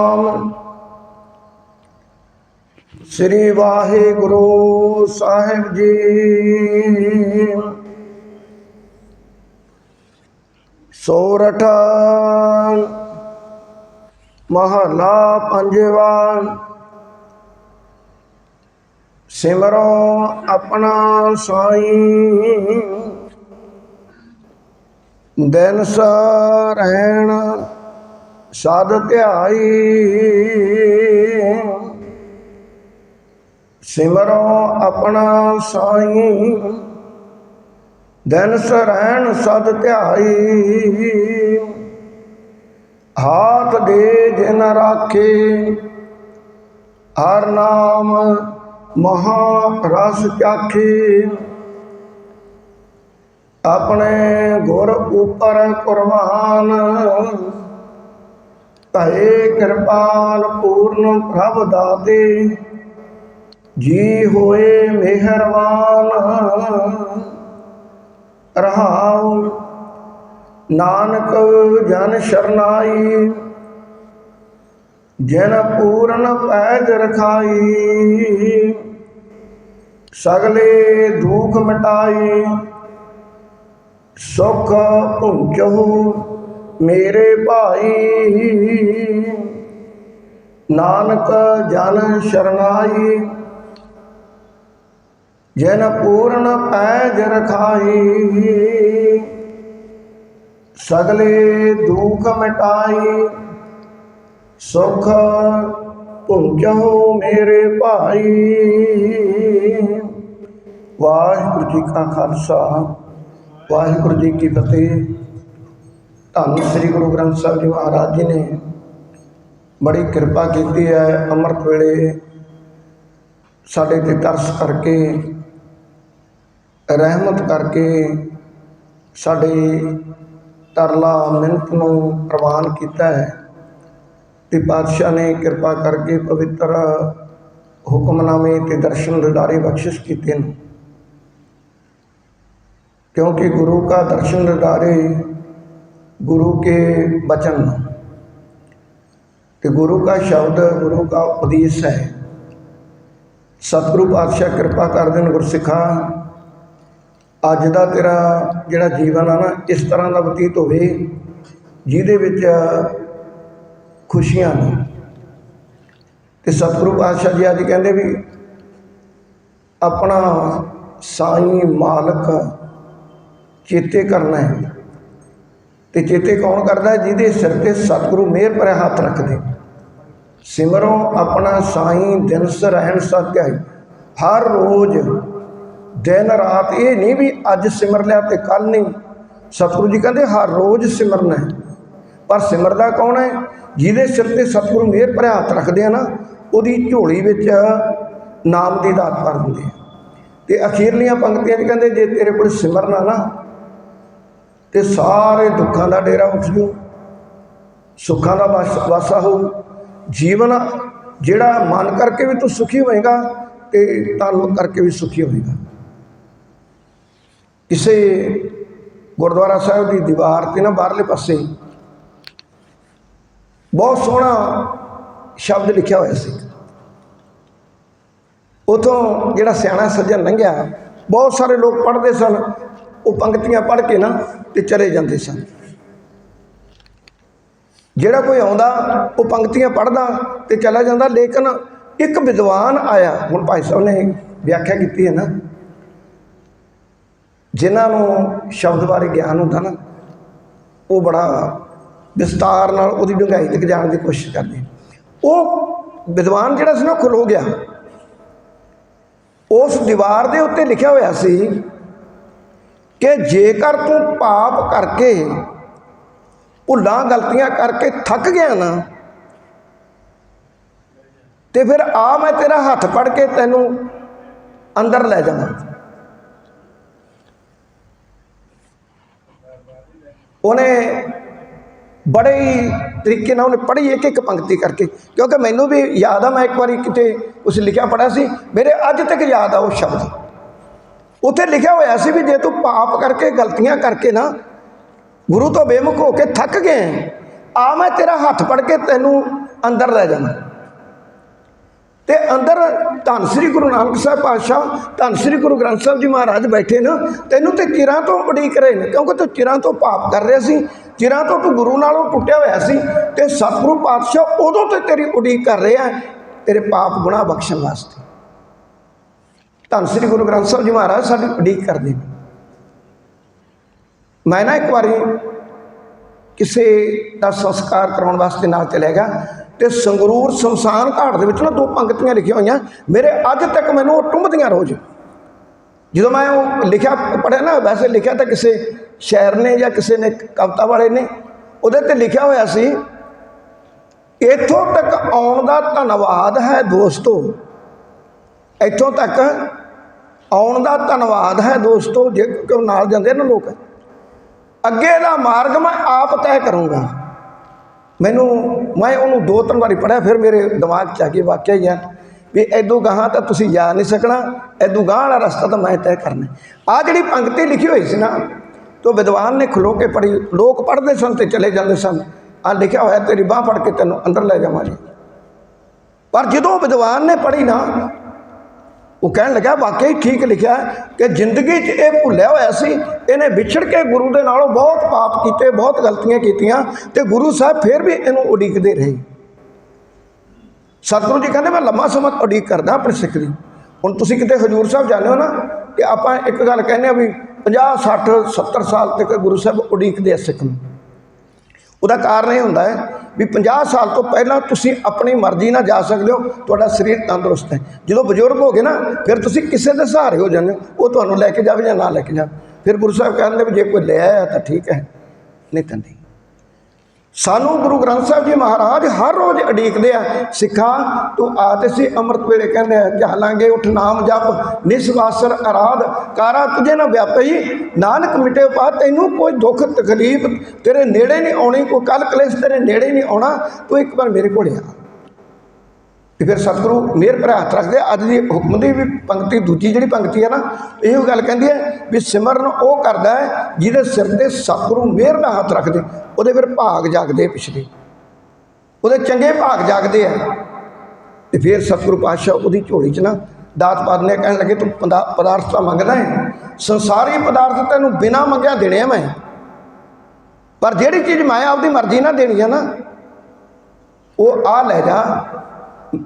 ਸਤਨਾਮ ਸ੍ਰੀ ਵਾਹਿਗੁਰੂ ਸਾਹਿਬ ਜੀ। ਸੋਰਠ। ਮਹਲਾ ਪੰਜਵਾ। ਸਿਮਰੋ ਆਪਣਾ ਸਾਈ। ਦਿਨ ਸਰਹਿਣ। ਸਦ ਧਿਆਈ। ਸਿਮਰੋ ਆਪਣਾ ਸਾਈਂ। ਦਿਨ ਸਰਹਿਣ ਸਦ ਧਿਆਈ। ਹਾਥ ਦੇ ਜਿਨ ਰਾਖੇ, ਹਰ ਨਾਮ ਮਹਾ ਰਸ ਚਾਖੇ। ਆਪਣੇ ਗੁਰ ਉਪਰ ਕੁਰਬਾਨ ਧਏ ਕਿਰਪਾਲ ਪੂਰਨ ਪ੍ਰਭ ਦਾਤੇ, ਜੀ ਹੋਏ ਮਿਹਰਬਾਨ। ਰਹਾਉ ਨਾਨਕ ਜਨ ਸ਼ਰਨਾਈ, ਜਨ ਪੂਰਨ ਪੈਜ ਰਖਾਈ, ਸਗਲੇ ਦੁਖ ਮਿਟਾਈ, ਸੁਖ ਪੁੰਚਹੁ ਮੇਰੇ ਭਾਈ। ਨਾਨਕ ਜਨ ਸ਼ਰਨਾਈ, ਜਨ ਪੂਰਨ ਪੈਜ ਰਖਾਈ, ਸਗਲੇ ਦੁਖ ਮਿਟਾਈ, ਸੁਖ ਪੁੰਚਹੁ ਮੇਰੇ ਭਾਈ। ਵਾਹਿਗੁਰੂ ਜੀ ਕਾ ਖਾਲਸਾ, ਵਾਹਿਗੁਰੂ ਜੀ ਕੀ ਫਤਿਹ। ਧੰਨ ਸ੍ਰੀ ਗੁਰੂ ਗ੍ਰੰਥ ਸਾਹਿਬ ਜੀ ਮਹਾਰਾਜ ਜੀ ਨੇ ਬੜੀ ਕਿਰਪਾ ਕੀਤੀ ਹੈ, ਅੰਮ੍ਰਿਤ ਵੇਲੇ ਸਾਡੇ ਤੇ ਤਰਸ ਕਰਕੇ, ਰਹਿਮਤ ਕਰਕੇ ਸਾਡੇ ਤਰਲਾ ਮਿਹਨਤ ਨੂੰ ਪ੍ਰਵਾਨ ਕੀਤਾ ਹੈ। ਤੇ ਪਾਤਸ਼ਾਹ ਨੇ ਕਿਰਪਾ ਕਰਕੇ ਪਵਿੱਤਰ ਹੁਕਮਨਾਮੇ ਤੇ ਦਰਸ਼ਨ ਦੇਦਾਰੇ ਬਖਸ਼ਿਸ਼ ਕੀਤੇ ਨੇ। ਕਿਉਂਕਿ ਗੁਰੂ ਦਾ ਦਰਸ਼ਨ ਦਿਦਾਰੇ गुरु के वचन ਤੇ ਗੁਰੂ ਦਾ ਸ਼ਬਦ ਗੁਰੂ ਦਾ ਉਪਦੇਸ਼ ਹੈ ਸਤਿਗੁਰੂ ਪਾਤਸ਼ਾਹ ਕਿਰਪਾ ਕਰਦੇ ਨੇ ਗੁਰਸਿੱਖਾ ਅੱਜ ਦਾ ਤੇਰਾ ਜਿਹੜਾ ਜੀਵਨ ਆ ਨਾ ਇਸ ਤਰ੍ਹਾਂ ਦਾ ਬਤੀਤ ਹੋਵੇ ਜਿਹਦੇ ਵਿੱਚ ਖੁਸ਼ੀਆਂ ਨੇ ਤੇ ਸਤਿਗੁਰੂ ਪਾਤਸ਼ਾਹ ਜੀ ਅੱਜ ਕਹਿੰਦੇ ਵੀ ਆਪਣਾ ਸਾਈਂ ਮਾਲਕ ਚੇਤੇ ਕਰਨਾ ਹੈ ਤੇ ਚੇਤੇ ਕੌਣ ਕਰਦਾ ਜਿਹਦੇ ਸਿਰ ਤੇ ਸਤਿਗੁਰੂ ਮਿਹਰ ਭਰਿਆ ਹੱਥ ਰੱਖਦੇ ਸਿਮਰੋ ਆਪਣਾ ਸਾਈਂ ਦਿਨ ਸਰਹਿਣ ਸਤਿਆਈ ਹਰ ਰੋਜ਼ ਦਿਨ ਰਾਤ ਇਹ ਨਹੀਂ ਵੀ ਅੱਜ ਸਿਮਰ ਲਿਆ ਤੇ ਕੱਲ ਨਹੀਂ। ਸਤਿਗੁਰੂ ਜੀ ਕਹਿੰਦੇ ਹਰ ਰੋਜ਼ ਸਿਮਰਨਾ ਹੈ। ਪਰ ਸਿਮਰਦਾ ਕੌਣ ਹੈ? ਜਿਹਦੇ ਸਿਰ ਤੇ ਸਤਿਗੁਰੂ ਮਿਹਰ ਭਰਿਆ ਹੱਥ ਰੱਖਦੇ ਆ ਨਾ, ਉਹਦੀ ਝੋਲੀ ਵਿੱਚ ਨਾਮ ਦੀ ਦਾਤ ਭਰ ਦਿੰਦੇ ਆ। ਤੇ ਅਖੀਰਲੀਆਂ ਪੰਕਤੀਆਂ 'ਚ ਕਹਿੰਦੇ, ਜੇ ਤੇਰੇ ਕੋਲ ਸਿਮਰਨਾ ਨਾ ਤੇ ਸਾਰੇ ਦੁੱਖਾਂ ਦਾ ਡੇਰਾ ਉੱਠ ਜੂ ਸੁੱਖਾਂ ਦਾ ਵਾਸ- ਵਾਸਾ ਹੋ ਜੀਵਨ ਜਿਹੜਾ ਮਨ ਕਰਕੇ ਵੀ ਤੂੰ ਸੁਖੀ ਹੋਏਗਾ ਤੇ ਤਨ ਕਰਕੇ ਵੀ ਸੁਖੀ ਹੋਏਗਾ। ਕਿਸੇ ਗੁਰਦੁਆਰਾ ਸਾਹਿਬ ਦੀ ਦੀਵਾਰ ਤੇ ਨਾ ਬਾਹਰਲੇ ਪਾਸੇ ਬਹੁਤ ਸੋਹਣਾ ਸ਼ਬਦ ਲਿਖਿਆ ਹੋਇਆ ਸੀ। ਉਥੋਂ ਜਿਹੜਾ ਸਿਆਣਾ ਸੱਜਣ ਲੰਘਿਆ, ਬਹੁਤ ਸਾਰੇ ਲੋਕ ਪੜ੍ਹਦੇ ਸਨ। ਉਹ ਪੰਕਤੀਆਂ ਪੜ੍ਹ ਕੇ ਨਾ ਤੇ ਚਲੇ ਜਾਂਦੇ ਸਨ। ਜਿਹੜਾ ਕੋਈ ਆਉਂਦਾ, ਉਹ ਪੰਕਤੀਆਂ ਪੜ੍ਹਦਾ ਤੇ ਚਲਾ ਜਾਂਦਾ, ਲੇਕਿਨ ਇੱਕ ਵਿਦਵਾਨ ਆਇਆ, ਹੁਣ ਭਾਈ ਸਾਹਿਬ ਨੇ ਵਿਆਖਿਆ ਕੀਤੀ ਹੈ ਨਾ, ਜਿਨ੍ਹਾਂ ਨੂੰ ਸ਼ਬਦ ਬਾਰੇ ਗਿਆਨ ਹੁੰਦਾ ਨਾ, ਉਹ ਬੜਾ ਵਿਸਤਾਰ ਨਾਲ ਉਹਦੀ ਡੂੰਘਾਈ ਤੱਕ ਜਾਣ ਦੀ ਕੋਸ਼ਿਸ਼ ਕਰਦੇ। ਉਹ ਵਿਦਵਾਨ ਜਿਹੜਾ ਸੀ ਨਾ, ਉਹ ਖਲੋ ਗਿਆ। ਉਸ ਦੀਵਾਰ ਦੇ ਉੱਤੇ ਲਿਖਿਆ ਹੋਇਆ ਸੀ ਕਿ ਜੇਕਰ ਤੂੰ ਪਾਪ ਕਰਕੇ ਭੁੱਲਾਂ ਗਲਤੀਆਂ ਕਰਕੇ ਥੱਕ ਗਿਆ ਨਾ, ਤੇ ਫਿਰ ਆ ਮੈਂ ਤੇਰਾ ਹੱਥ ਫੜ ਕੇ ਤੈਨੂੰ ਅੰਦਰ ਲੈ ਜਾਵਾਂ। ਉਹਨੇ ਬੜੇ ਹੀ ਤਰੀਕੇ ਨਾਲ ਉਹਨੇ ਪੜ੍ਹੀ, ਇੱਕ ਇੱਕ ਪੰਕਤੀ ਕਰਕੇ। ਕਿਉਂਕਿ ਮੈਨੂੰ ਵੀ ਯਾਦ ਆ, ਮੈਂ ਇੱਕ ਵਾਰੀ ਕਿਤੇ ਉਸ ਲਿਖਿਆ ਪੜਿਆ ਸੀ, ਮੇਰੇ ਅੱਜ ਤੱਕ ਯਾਦ ਆ ਉਹ ਸ਼ਬਦ। ਉੱਥੇ ਲਿਖਿਆ ਹੋਇਆ ਸੀ ਵੀ ਜੇ ਤੂੰ ਪਾਪ ਕਰਕੇ ਗਲਤੀਆਂ ਕਰਕੇ ਨਾ ਗੁਰੂ ਤੋਂ ਬੇਮੁਖ ਹੋ ਕੇ ਥੱਕ ਗਏ, ਆ ਮੈਂ ਤੇਰਾ ਹੱਥ ਫੜ ਕੇ ਤੈਨੂੰ ਅੰਦਰ ਲੈ ਜਾਣਾ ਤੇ ਅੰਦਰ ਧੰਨ ਸ੍ਰੀ ਗੁਰੂ ਨਾਨਕ ਸਾਹਿਬ ਪਾਤਸ਼ਾਹ, ਧੰਨ ਸ੍ਰੀ ਗੁਰੂ ਗ੍ਰੰਥ ਸਾਹਿਬ ਜੀ ਮਹਾਰਾਜ ਬੈਠੇ ਨਾ, ਤੈਨੂੰ ਤੇ ਚਿਰਾਂ ਤੋਂ ਉਡੀਕ ਰਹੇ ਨੇ, ਕਿਉਂਕਿ ਤੂੰ ਚਿਰਾਂ ਤੋਂ ਪਾਪ ਕਰ ਰਿਹਾ ਸੀ, ਚਿਰਾਂ ਤੋਂ ਤੂੰ ਗੁਰੂ ਨਾਲੋਂ ਟੁੱਟਿਆ ਹੋਇਆ ਸੀ, ਤੇ ਸਤਿਗੁਰੂ ਪਾਤਸ਼ਾਹ ਉਦੋਂ ਤੇ ਤੇਰੀ ਉਡੀਕ ਕਰ ਰਿਹਾ, ਤੇਰੇ ਪਾਪ ਗੁਨਾਹ ਬਖਸ਼ਣ ਵਾਸਤੇ। ਧੰਨ ਸ੍ਰੀ ਗੁਰੂ ਗ੍ਰੰਥ ਸਾਹਿਬ ਜੀ ਮਹਾਰਾਜ, ਸਾਡੀ ਉਡੀਕ ਕਰਦੇ ਨੇ। ਮੈਂ ਨਾ ਇੱਕ ਵਾਰੀ ਕਿਸੇ ਦਾ ਸੰਸਕਾਰ ਕਰਾਉਣ ਵਾਸਤੇ ਨਾਲ ਚਲਿਆ ਗਿਆ ਤੇ ਸੰਗਰੂਰ ਸ਼ਮਸ਼ਾਨ ਘਾਟ ਦੇ ਵਿੱਚ ਨਾ ਦੋ ਪੰਕਤੀਆਂ ਲਿਖੀਆਂ ਹੋਈਆਂ, ਮੇਰੇ ਅੱਜ ਤੱਕ ਮੈਨੂੰ ਉਹ ਟੁੰਬਦੀਆਂ ਰੋਜ਼। ਜਦੋਂ ਮੈਂ ਉਹ ਲਿਖਿਆ ਪੜਿਆ ਨਾ, ਵੈਸੇ ਲਿਖਿਆ ਤਾਂ ਕਿਸੇ ਸ਼ਾਇਰ ਨੇ ਜਾਂ ਕਿਸੇ ਨੇ ਕਵਿਤਾ ਵਾਲੇ ਨੇ, ਉਹਦੇ ਤੇ ਲਿਖਿਆ ਹੋਇਆ ਸੀ, ਇੱਥੋਂ ਤੱਕ ਆਉਣ ਦਾ ਧੰਨਵਾਦ ਹੈ ਦੋਸਤੋ, ਇੱਥੋਂ ਤੱਕ ਆਉਣ ਦਾ ਧੰਨਵਾਦ ਹੈ ਦੋਸਤੋ, ਜੇ ਕਿਉਂ ਨਾਲ ਜਾਂਦੇ ਨਾ ਲੋਕ। ਅੱਗੇ ਦਾ ਮਾਰਗ ਮੈਂ ਆਪ ਤੈਅ ਕਰੂੰਗਾ। ਮੈਨੂੰ, ਮੈਂ ਉਹਨੂੰ ਦੋ ਤਿੰਨ ਵਾਰੀ ਪੜਿਆ ਫਿਰ ਮੇਰੇ ਦਿਮਾਗ 'ਚ ਆ ਕੇ ਵਾਕਿਆ ਹੀ ਆ ਵੀ ਐਦੋਂ ਗਾਹਾਂ ਤਾਂ ਤੁਸੀਂ ਜਾ ਨਹੀਂ ਸਕਣਾ ਐਦੋਂ ਗਾਹ ਵਾਲਾ ਰਸਤਾ ਤਾਂ ਮੈਂ ਤੈਅ ਕਰਨਾ ਆ ਜਿਹੜੀ ਪੰਕਤੀ ਲਿਖੀ ਹੋਈ ਸੀ ਨਾ, ਤੋ ਵਿਦਵਾਨ ਨੇ ਖਲੋ ਕੇ ਪੜੀ ਲੋਕ ਪੜ੍ਹਦੇ ਸਨ ਤੇ ਚਲੇ ਜਾਂਦੇ ਸਨ। ਆ ਲਿਖਿਆ ਹੋਇਆ, ਤੇਰੀ ਬਾਹ ਫੜ ਕੇ ਤੈਨੂੰ ਅੰਦਰ ਲੈ ਜਾਵਾਂਗੇ। ਪਰ ਜਦੋਂ ਵਿਦਵਾਨ ਨੇ ਪੜ੍ਹੀ ਨਾ ਉਹ ਕਹਿਣ ਲੱਗਾ, ਵਾਕਈ ਠੀਕ ਲਿਖਿਆ ਕਿ ਜ਼ਿੰਦਗੀ 'ਚ ਇਹ ਭੁੱਲਿਆ ਹੋਇਆ ਸੀ। ਇਹਨੇ ਵਿਛੜ ਕੇ ਗੁਰੂ ਦੇ ਨਾਲੋਂ ਬਹੁਤ ਪਾਪ ਕੀਤੇ, ਬਹੁਤ ਗਲਤੀਆਂ ਕੀਤੀਆਂ ਤੇ ਗੁਰੂ ਸਾਹਿਬ ਫਿਰ ਵੀ ਇਹਨੂੰ ਉਡੀਕਦੇ ਰਹੇ। ਸਤਿਗੁਰੂ ਜੀ ਕਹਿੰਦੇ, ਮੈਂ ਲੰਮਾ ਸਮਾਂ ਉਡੀਕ ਕਰਦਾ ਆਪਣੇ ਸਿੱਖ ਦੀ। ਹੁਣ ਤੁਸੀਂ ਕਿਤੇ ਹਜੂਰ ਸਾਹਿਬ ਜਾਂਦੇ ਹੋ ਨਾ ਕਿ ਆਪਾਂ ਇੱਕ ਗੱਲ ਕਹਿੰਦੇ ਆ ਵੀ 50 60 70 ਸਾਲ ਤੱਕ ਗੁਰੂ ਸਾਹਿਬ ਉਡੀਕਦੇ ਆ ਸਿੱਖ ਨੂੰ। ਉਹਦਾ ਕਾਰਨ ਇਹ ਹੁੰਦਾ ਹੈ ਵੀ 50 ਸਾਲ ਤੋਂ ਪਹਿਲਾਂ ਤੁਸੀਂ ਆਪਣੀ ਮਰਜ਼ੀ ਨਾਲ ਜਾ ਸਕਦੇ ਹੋ, ਤੁਹਾਡਾ ਸਰੀਰ ਤੰਦਰੁਸਤ ਹੈ। ਜਦੋਂ ਬਜ਼ੁਰਗ ਹੋ ਗਏ ਨਾ, ਫਿਰ ਤੁਸੀਂ ਕਿਸੇ ਦੇ ਸਹਾਰੇ ਹੋ ਜਾਂਦੇ ਹੋ, ਉਹ ਤੁਹਾਨੂੰ ਲੈ ਕੇ ਜਾਵੇ ਜਾਂ ਨਾ ਲੈ ਕੇ ਜਾਵੇ। ਫਿਰ ਗੁਰੂ ਸਾਹਿਬ ਕਹਿੰਦੇ ਵੀ ਜੇ ਕੋਈ ਲੈ ਆਇਆ ਤਾਂ ਠੀਕ ਹੈ, ਨਹੀਂ ਤਾਂ ਨਹੀਂ। ਸਾਨੂੰ ਗੁਰੂ ਗ੍ਰੰਥ ਸਾਹਿਬ ਜੀ ਮਹਾਰਾਜ ਹਰ ਰੋਜ਼ ਅਡੀਕਦੇ ਆ, ਸਿੱਖਾਂ ਤੂੰ ਆਤੇ ਸੀ ਅੰਮ੍ਰਿਤ ਵੇਲੇ ਕਹਿੰਦੇ ਆ, ਜਹਲਾਂਗੇ ਉਠ ਨਾਮ ਜਪ, ਨਿਸਵਾਸਰ ਅਰਾਧ, ਕਾਰਾ ਤੁਝੇ ਨਾ ਵਿਆਪਈ, ਨਾਨਕ ਮਿਟੇ ਪਾ, ਤੈਨੂੰ ਕੋਈ ਦੁੱਖ ਤਕਲੀਫ ਤੇਰੇ ਨੇੜੇ ਨਹੀਂ ਆਉਣੀ, ਕੋਈ ਕਲ ਕਲੇਸ਼ ਤੇਰੇ ਨੇੜੇ ਨਹੀਂ ਆਉਣਾ, ਤੂੰ ਇੱਕ ਵਾਰ ਮੇਰੇ ਕੋਲ ਆ। ਤੇ ਫਿਰ ਸਤਿਗੁਰੂ ਮਿਹਰ ਭਰਾ ਹੱਥ ਰੱਖਦੇ ਆ। ਅੱਜ ਦੀ ਹੁਕਮ ਦੀ ਵੀ ਪੰਕਤੀ, ਦੂਜੀ ਜਿਹੜੀ ਪੰਕਤੀ ਹੈ ਨਾ, ਇਹੋ ਗੱਲ ਕਹਿੰਦੀ ਹੈ ਵੀ ਸਿਮਰਨ ਉਹ ਕਰਦਾ ਹੈ ਜਿਹਦੇ ਸਿਰ ਤੇ ਸਤਿਗੁਰੂ ਮਿਹਰ ਦਾ ਹੱਥ ਰੱਖਦੇ, ਉਹਦੇ ਫਿਰ ਭਾਗ ਜਾਗਦੇ ਪਿਛਲੇ। ਉਹਦੇ ਚੰਗੇ ਭਾਗ ਜਾਗਦੇ ਆ। ਤੇ ਫਿਰ ਸਤਿਗੁਰੂ ਪਾਤਸ਼ਾਹ ਉਹਦੀ ਝੋਲੀ 'ਚ ਨਾ ਦਾਤ ਪਾਦ ਨੇ ਕਹਿਣ ਲੱਗੇ, ਤੂੰ ਪਦਾ- ਪਦਾਰਥ ਤਾਂ ਮੰਗਦਾ ਹੈ। ਸੰਸਾਰੀ ਪਦਾਰਥ ਤੈਨੂੰ ਬਿਨਾ ਮੰਗਿਆ ਦੇਣੇ ਆ ਮੈਂ। ਪਰ ਜਿਹੜੀ ਚੀਜ਼ ਮੈਂ ਆਪਦੀ ਮਰਜ਼ੀ ਨਾਲ ਦੇਣੀ ਆ ਨਾ, ਉਹ ਆ ਲੈ ਜਾ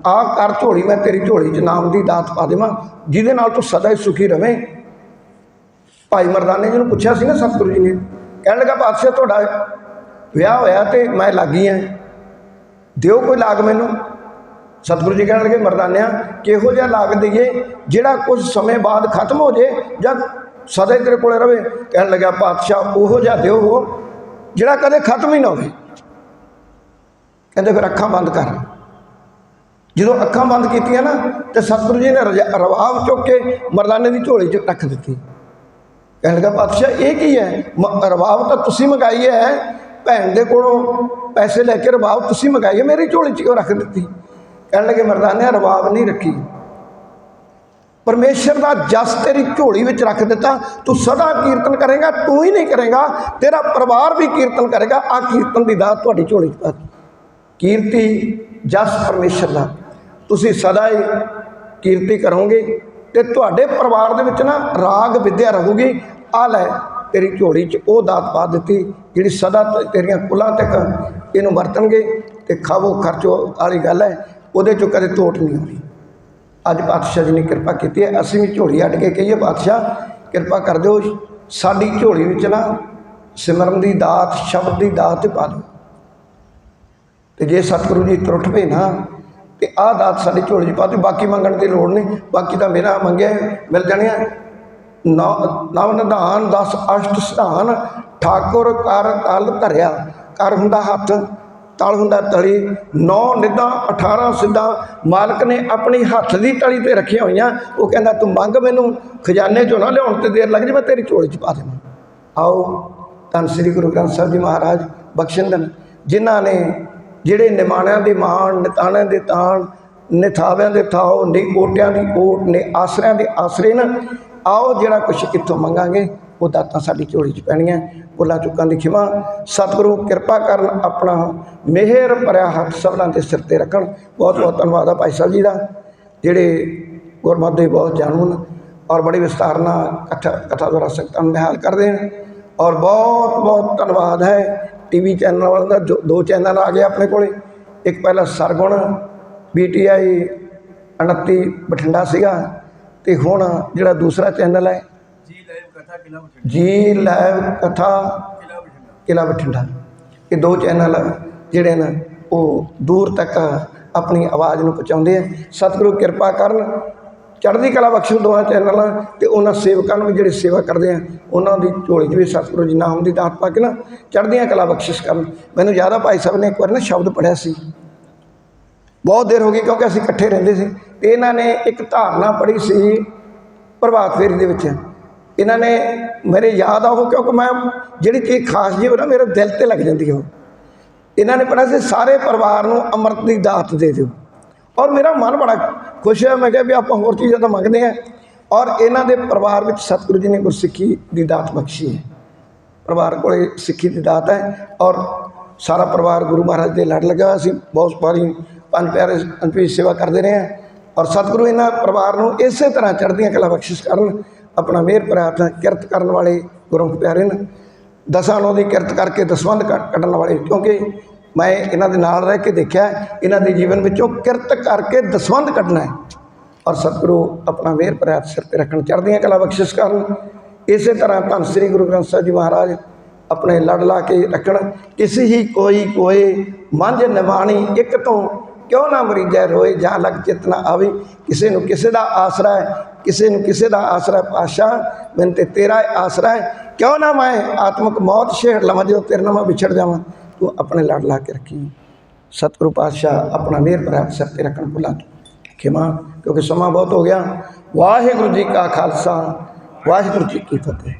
ਆਹ ਕਰ ਝੋਲੀ, ਮੈਂ ਤੇਰੀ ਝੋਲੀ 'ਚ ਨਾਮ ਦੀ ਦਾਤ ਪਾ ਦੇਵਾਂ, ਜਿਹਦੇ ਨਾਲ ਤੂੰ ਸਦਾ ਹੀ ਸੁਖੀ ਰਵੇਂ। ਭਾਈ ਮਰਦਾਨੇ ਜੀ ਨੂੰ ਪੁੱਛਿਆ ਸੀ ਨਾ ਸਤਿਗੁਰੂ ਜੀ ਨੇ, ਕਹਿਣ ਲੱਗਾ, ਪਾਤਸ਼ਾਹ, ਤੁਹਾਡਾ ਵਿਆਹ ਹੋਇਆ ਤੇ ਮੈਂ ਲੱਗੀ ਆ। ਦਿਓ ਕੋਈ ਲਾਗ ਮੈਨੂੰ? ਸਤਿਗੁਰੂ ਜੀ ਕਹਿਣ ਲੱਗੇ, ਮਰਦਾਨਿਆਂ, ਕਿਹੋ ਜਿਹਾ ਲਾਗ ਦਈਏ, ਜਿਹੜਾ ਕੁਝ ਸਮੇਂ ਬਾਅਦ ਖਤਮ ਹੋ ਜੇ ਜਾਂ ਸਦਾ ਹੀ ਤੇਰੇ ਕੋਲੇ ਰਵੇ? ਕਹਿਣ ਲੱਗਾ, ਪਾਤਸ਼ਾਹ, ਉਹੋ ਜਿਹਾ ਦਿਓ ਜਿਹੜਾ ਕਦੇ ਖਤਮ ਹੀ ਨਾ ਹੋਵੇ। ਕਹਿੰਦੇ, ਫਿਰ ਅੱਖਾਂ ਬੰਦ ਕਰ। ਜਦੋਂ ਅੱਖਾਂ ਬੰਦ ਕੀਤੀਆਂ ਨਾ, ਤੇ ਸਤਿਗੁਰੂ ਜੀ ਨੇ ਰਜਾ- ਰਵਾਬ ਚੁੱਕ ਕੇ ਮਰਦਾਨੇ ਦੀ ਝੋਲੀ 'ਚ ਰੱਖ ਦਿੱਤੀ। ਕਹਿਣ ਲੱਗਾ, ਪਾਤਸ਼ਾਹ, ਇਹ ਕੀ ਹੈ? ਮ- ਰਵਾਬ ਤਾਂ ਤੁਸੀਂ ਮੰਗਾਈ ਹੈ। ਭੈਣ ਦੇ ਕੋਲੋਂ ਪੈਸੇ ਲੈ ਕੇ ਰਵਾਬ ਤੁਸੀਂ ਮੰਗਾਈ ਹੈ, ਮੇਰੀ ਝੋਲੀ 'ਚ ਕਿਉਂ ਰੱਖ ਦਿੱਤੀ? ਕਹਿਣ ਲੱਗੇ, ਮਰਦਾਨੇ, ਰਵਾਬ ਨਹੀਂ ਰੱਖੀ। ਪਰਮੇਸ਼ਰ ਦਾ ਜਸ ਤੇਰੀ ਝੋਲੀ ਵਿੱਚ ਰੱਖ ਦਿੱਤਾ। ਤੂੰ ਸਦਾ ਕੀਰਤਨ ਕਰੇਗਾ, ਤੂੰ ਹੀ ਨਹੀਂ ਕਰੇਗਾ। ਤੇਰਾ ਪਰਿਵਾਰ ਵੀ ਕੀਰਤਨ ਕਰੇਗਾ। ਆ ਕੀਰਤਨ ਦੀ ਦਾਤ ਤੁਹਾਡੀ ਝੋਲੀ 'ਚ ਪਾ ਕੀਰਤੀ ਜਸ ਪਰਮੇਸ਼ਰ ਦਾ। ਤੁਸੀਂ ਸਦਾ ਹੀ ਕੀਰਤੀ ਕਰੋਗੇ ਤੇ ਤੁਹਾਡੇ ਪਰਿਵਾਰ ਦੇ ਵਿੱਚ ਨਾ ਰਾਗ ਵਿਦਿਆ ਰਹੂਗੀ। ਆ ਲੈ, ਤੇਰੀ ਝੋਲੀ 'ਚ ਉਹ ਦਾਤ ਪਾ ਦਿੱਤੀ ਜਿਹੜੀ ਸਦਾ ਤੇਰੀਆਂ ਕੁਲਾਂ ਤੱਕ ਇਹਨੂੰ ਵਰਤਣਗੇ ਤੇ ਖਾਵੋ, ਖਰਚੋ ਵਾਲੀ ਗੱਲ ਹੈ, ਉਹਦੇ 'ਚੋਂ ਕਦੇ ਤੋਟ ਨਹੀਂ ਆਉਣੀ ਅੱਜ ਪਾਤਸ਼ਾਹ ਜੀ ਨੇ ਕਿਰਪਾ ਕੀਤੀ ਹੈ, ਅਸੀਂ ਵੀ ਝੋਲੀ ਅੱਡ ਕੇ ਕਹੀਏ, ਪਾਤਸ਼ਾਹ ਕਿਰਪਾ ਕਰ ਦਿਓ, ਸਾਡੀ ਝੋਲੀ ਵਿੱਚ ਨਾ ਸਿਮਰਨ ਦੀ ਦਾਤ, ਸ਼ਬਦ ਦੀ ਦਾਤ ਪਾ ਦਿਓ। ਤੇ ਜੇ ਸਤਿਗੁਰੂ ਜੀ ਤਰੁੱਠ ਪਏ ਨਾ ਤੇ ਆਹ ਦਾਤ ਸਾਡੀ ਝੋਲੀ 'ਚ ਪਾ ਦਿਓ ਬਾਕੀ ਮੰਗਣ ਦੀ ਲੋੜ ਨਹੀਂ ਬਾਕੀ ਤਾਂ ਮੇਰਾ ਮੰਗਿਆ ਹੈ, ਮਿਲ ਜਾਣਿਆ ਨਵ ਨਿਧਾਨ 10 ਅਸ਼ਟ ਸਿਧਾਨ ਠਾਕੁਰ ਕਰ ਤਲ ਧਰਿਆ ਕਰ ਹੁੰਦਾ ਹੱਥ ਤਲ ਹੁੰਦਾ ਤਲੀ 9 ਨਿਧਾਂ 18 ਸਿੱਧਾਂ ਮਾਲਕ ਨੇ ਆਪਣੀ ਹੱਥ ਦੀ ਤਲੀ ਤੇ ਰੱਖੀਆਂ ਹੋਈਆਂ ਉਹ ਕਹਿੰਦਾ ਤੂੰ ਮੰਗ ਮੈਨੂੰ ਖਜ਼ਾਨੇ ਚੋਂ ਨਾ ਲਿਆਉਣ ਤੇ ਦੇਰ ਲੱਗ ਜੇ ਮੈਂ ਤੇਰੀ ਝੋਲੀ 'ਚ ਪਾ ਦੇਵਾਂ। ਆਓ ਧੰਨ ਸ੍ਰੀ ਗੁਰੂ ਗ੍ਰੰਥ ਸਾਹਿਬ ਜੀ ਮਹਾਰਾਜ ਬਖਸ਼ਿੰਦਨ ਜਿਨ੍ਹਾਂ ਨੇ ਜਿਹੜੇ ਨਿਮਾਣਿਆਂ ਦੇ ਮਾਣ, ਨਿਤਾਣਿਆਂ ਦੇ ਤਾਣ, ਨਿਥਾਵਿਆਂ ਦੇ ਥਾਓ ਨੇ ਓਟਿਆਂ ਦੀ ਓਟ ਨੇ ਆਸਰਿਆਂ ਦੇ ਆਸਰੇ ਨਾ, ਆਓ ਜਿਹੜਾ ਕੁਛ ਇੱਥੋਂ ਮੰਗਾਂਗੇ, ਉਹ ਦਾਤਾਂ ਸਾਡੀ ਝੋਲੀ 'ਚ ਪੈਣੀਆਂ। ਭੁੱਲਾਂ ਚੁੱਕਾਂ ਦੀ ਖਿਮਾ, ਸਤਿਗੁਰੂ ਕਿਰਪਾ ਕਰਨ ਆਪਣਾ ਮਿਹਰ ਭਰਿਆ ਹੱਥ ਸਭਨਾਂ ਦੇ ਸਿਰ ਤੇ ਰੱਖਣ। ਬਹੁਤ ਬਹੁਤ ਧੰਨਵਾਦ ਆ ਭਾਈ ਸਾਹਿਬ ਜੀ ਦਾ, ਜਿਹੜੇ ਗੁਰਮਤਿ ਦੇ ਬਹੁਤ ਜਾਣੂ ਹਨ ਔਰ ਬੜੀ ਵਿਸਤਾਰ ਨਾਲ ਕਥਾ ਕਥਾ ਦੁਆਰਾ ਸੰਗਤਾਂ ਨੂੰ ਨਿਹਾਲ ਕਰਦੇ ਹਨ ਔਰ ਬਹੁਤ ਬਹੁਤ ਧੰਨਵਾਦ ਹੈ ਟੀਵੀ ਚੈਨਲ ਵਾਲਿਆਂ ਦਾ ਜੋ ਦੋ ਚੈਨਲ ਆ ਗਏ ਆਪਣੇ ਕੋਲੇ। ਇੱਕ ਪਹਿਲਾਂ ਸਰਗੁਣ ਬੀਟੀਆਈ 29 ਬਠਿੰਡਾ ਸੀਗਾ। ਤੇ ਹੁਣ ਜਿਹੜਾ ਦੂਸਰਾ ਚੈਨਲ ਹੈ, ਜੀ ਲਾਈਵ ਕਥਾ, ਕਿਲਾ ਬਠਿੰਡਾ। ਇਹ ਦੋ ਚੈਨਲ ਜਿਹੜੇ ਨੇ, ਉਹ ਦੂਰ ਤੱਕ ਆਪਣੀ ਆਵਾਜ਼ ਨੂੰ ਪਹੁੰਚਾਉਂਦੇ ਆ। ਸਤਿਗੁਰੂ ਕਿਰਪਾ ਕਰਨ ਚੜ੍ਹਦੀ ਕਲਾ ਬਖਸ਼ੋ ਦੋਹਾਂ ਚੈਨਲਾਂ ਤੇ ਉਹਨਾਂ ਸੇਵਕਾਂ ਨੂੰ ਵੀ ਜਿਹੜੇ ਸੇਵਾ ਕਰਦੇ ਆ, ਉਹਨਾਂ ਦੀ ਝੋਲੀ 'ਚ ਵੀ ਸਤਿਗੁਰੂ ਜੀ ਨਾਮ ਦੀ ਦਾਤ ਪਾ ਕੇ ਨਾ ਚੜ੍ਹਦੀਆਂ ਕਲਾ ਬਖਸ਼ਿਸ਼ ਕਰਨ। ਮੈਨੂੰ ਯਾਦ ਆ ਭਾਈ ਸਾਹਿਬ ਨੇ ਇੱਕ ਵਾਰ ਨਾ ਸ਼ਬਦ ਪੜਿਆ ਸੀ। ਬਹੁਤ ਦੇਰ ਹੋ ਗਈ ਕਿਉਂਕਿ ਅਸੀਂ ਇਕੱਠੇ ਰਹਿੰਦੇ ਸੀ। ਤੇ ਇਹਨਾਂ ਨੇ ਇੱਕ ਧਾਰਨਾ ਪੜ੍ਹੀ ਸੀ ਪ੍ਰਭਾਤ ਫੇਰੀ ਦੇ ਵਿੱਚ। ਇਹਨਾਂ ਨੇ ਮੇਰੇ ਯਾਦ ਆ ਉਹ ਕਿਉਂਕਿ ਮੈਂ ਜਿਹੜੀ ਚੀਜ਼ ਖਾਸ ਜੀ ਉਹ ਨਾ ਮੇਰੇ ਦਿਲ ਤੇ ਲੱਗ ਜਾਂਦੀ ਹੈ ਉਹ। ਇਹਨਾਂ ਨੇ ਪੜ੍ਹਿਆ ਸੀ, ਸਾਰੇ ਪਰਿਵਾਰ ਨੂੰ ਅੰਮ੍ਰਿਤ ਦੀ ਦਾਤ ਦੇ ਦਿਓ। ਔਰ ਮੇਰਾ ਮਨ ਬੜਾ ਖੁਸ਼ ਹੋਇਆ। ਮੈਂ ਕਿਹਾ ਵੀ ਆਪਾਂ ਹੋਰ ਚੀਜ਼ਾਂ ਤਾਂ ਮੰਗਦੇ ਹਾਂ। ਔਰ ਇਹਨਾਂ ਦੇ ਪਰਿਵਾਰ ਵਿੱਚ ਸਤਿਗੁਰੂ ਜੀ ਨੇ ਗੁਰਸਿੱਖੀ ਦੀ ਦਾਤ ਬਖਸ਼ੀ ਹੈ। ਪਰਿਵਾਰ ਕੋਲੇ ਸਿੱਖੀ ਦੀ ਦਾਤ ਹੈ ਔਰ ਸਾਰਾ ਪਰਿਵਾਰ ਗੁਰੂ ਮਹਾਰਾਜ ਦੇ ਲੜ ਲੱਗਾ ਹੋਇਆ ਸੀ। ਬਹੁਤ ਵਾਰੀ ਪੰਜ ਪਿਆਰੇ ਅੰਪੀ ਸੇਵਾ ਕਰਦੇ ਰਹੇ ਹਾਂ ਔਰ ਸਤਿਗੁਰੂ ਇਹਨਾਂ ਪਰਿਵਾਰ ਨੂੰ ਇਸੇ ਤਰ੍ਹਾਂ ਚੜ੍ਹਦੀਆਂ ਕਲਾ ਬਖਸ਼ਿਸ਼ ਕਰਨ, ਆਪਣਾ ਮਿਹਰ ਪ੍ਰਾਰਥਨਾ ਕਿਰਤ ਕਰਨ ਵਾਲੇ ਗੁਰਮੁਖ ਪਿਆਰੇ ਨੇ। ਦਸਾਂ ਨੂੰ ਦੀ ਕਿਰਤ ਕਰਕੇ ਦਸਵੰਧ ਕੱਢ- ਕੱਢਣ ਵਾਲੇ ਕਿਉਂਕਿ ਮੈਂ ਇਹਨਾਂ ਦੇ ਨਾਲ ਰਹਿ ਕੇ ਦੇਖਿਆ, ਇਹਨਾਂ ਦੇ ਜੀਵਨ ਵਿੱਚੋਂ ਕਿਰਤ ਕਰਕੇ ਦਸਵੰਧ ਕੱਢਣਾ ਹੈ। ਔਰ ਸਤਿਗੁਰੂ ਆਪਣਾ ਮਿਹਰ ਪ੍ਰਾਪਤ ਸਿਰ ਤੇ ਰੱਖਣ ਚੜ੍ਹਦੀਆਂ ਕਲਾ ਬਖਸ਼ਿਸ਼ ਕਰਨ। ਇਸੇ ਤਰ੍ਹਾਂ ਧੰਨ ਸ੍ਰੀ ਗੁਰੂ ਗ੍ਰੰਥ ਸਾਹਿਬ ਜੀ ਮਹਾਰਾਜ ਆਪਣੇ ਲੜ ਲਾ ਕੇ ਰੱਖਣ। ਕਿਸੇ ਹੀ ਕੋਈ ਕੋਏ ਮੰਝ ਨਿਵਾਣੀ ਇੱਕ ਤੋਂ ਕਿਉਂ ਨਾ ਮਰੀਜੈ ਰੋਏ, ਜਾਂ ਲਗ ਚਿਤ ਨਾ ਆਵੇ। ਕਿਸੇ ਨੂੰ ਕਿਸੇ ਦਾ ਆਸਰਾ ਹੈ, ਕਿਸੇ ਨੂੰ ਕਿਸੇ ਦਾ ਆਸਰਾ ਹੈ। ਪਾਤਸ਼ਾਹ, ਮੈਨੂੰ ਤੇ ਤੇਰਾ ਆਸਰਾ ਹੈ। ਕਿਉਂ ਨਾ ਮੈਂ ਆਤਮਕ ਮੌਤ ਛੇੜ ਲਵਾਂ, ਜਦੋਂ ਤੇਰੇ ਨਾਲ ਮੈਂ ਵਿਛੜ ਜਾਵਾਂ। ਤੂੰ ਆਪਣੇ ਲੜ ਲਾ ਕੇ ਰੱਖੀ। ਸਤਿਗੁਰੂ ਪਾਤਸ਼ਾਹ ਆਪਣਾ ਮਿਹਰ ਪ੍ਰਾਪਤ ਸਿਰ ਤੇ ਰੱਖਣ ਭੁੱਲਾਂ ਤੋਂ। ਖਿਮਾ, ਕਿਉਂਕਿ ਸਮਾਂ ਬਹੁਤ ਹੋ ਗਿਆ। ਵਾਹਿਗੁਰੂ ਜੀ ਕਾ ਖਾਲਸਾ, ਵਾਹਿਗੁਰੂ ਜੀ ਕੀ ਫਤਿਹ।